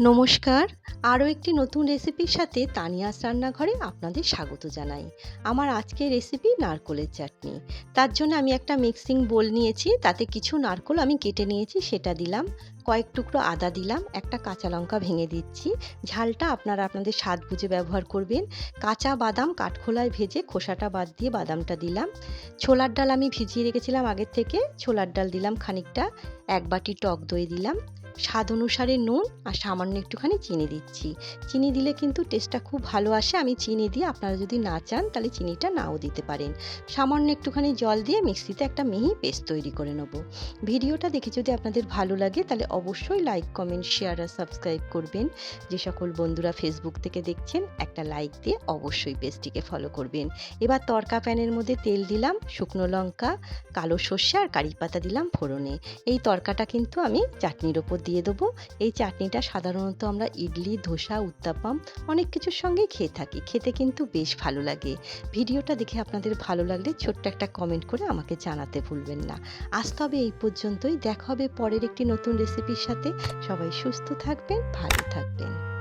নমস্কার। আরও একটি নতুন রেসিপির সাথে তানিয়াস রান্নাঘরে আপনাদের স্বাগত জানাই। আমার আজকের রেসিপি নারকোলের চাটনি। তার জন্য আমি একটা মিক্সিং বোল নিয়েছি, তাতে কিছু নারকোল আমি কেটে নিয়েছি, সেটা দিলাম। কয়েক টুকরো আদা দিলাম, একটা কাঁচা লঙ্কা ভেঙে দিচ্ছি। ঝালটা আপনারা আপনাদের স্বাদ বুঝে ব্যবহার করবেন। কাঁচা বাদাম কাঠখোলায় ভেজে খোসাটা বাদ দিয়ে বাদামটা দিলাম। ছোলার ডাল আমি ভিজিয়ে রেখেছিলাম আগের থেকে। ছোলার ডাল দিলাম খানিকটা। এক বাটি টক দই দিলাম। স্বাদ অনুসারে নুন আর সামান্য একটুখানি চিনি দিচ্ছি। চিনি দিলে কিন্তু টেস্টটা খুব ভালো আসে। আমি চিনি দিয়ে আপনারা যদি না চান, তাহলে চিনিটা নাও দিতে পারেন। সামান্য একটুখানি জল দিয়ে মিক্সিতে একটা মিহি পেস্ট তৈরি করে নেব। ভিডিওটা দেখে যদি আপনাদের ভালো লাগে, তাহলে অবশ্যই লাইক কমেন্ট শেয়ার আর সাবস্ক্রাইব করবেন। যে সকল বন্ধুরা ফেসবুক থেকে দেখছেন, একটা লাইক দিয়ে অবশ্যই পেজটিকে ফলো করবেন। এবার তরকা প্যানের মধ্যে তেল দিলাম, শুকনো লঙ্কা, কালো সর্ষে আর কারি পাতা দিলাম ফোড়নে। এই তরকাটা কিন্তু আমি চাটনির ওপর দিয়ে দেবো। এই চাটনিটা সাধারণত আমরা ইডলি, ধোসা, উত্তাপাম অনেক কিছুর সঙ্গে খেয়ে থাকি। খেতে কিন্তু বেশ ভালো লাগে। ভিডিওটা দেখে আপনাদের ভালো লাগলে ছোট্ট একটা কমেন্ট করে আমাকে জানাতে ভুলবেন না। আজ তবে এই পর্যন্তই। দেখা হবে পরের একটি নতুন রেসিপির সাথে। সবাই সুস্থ থাকবেন, ভালো থাকবেন।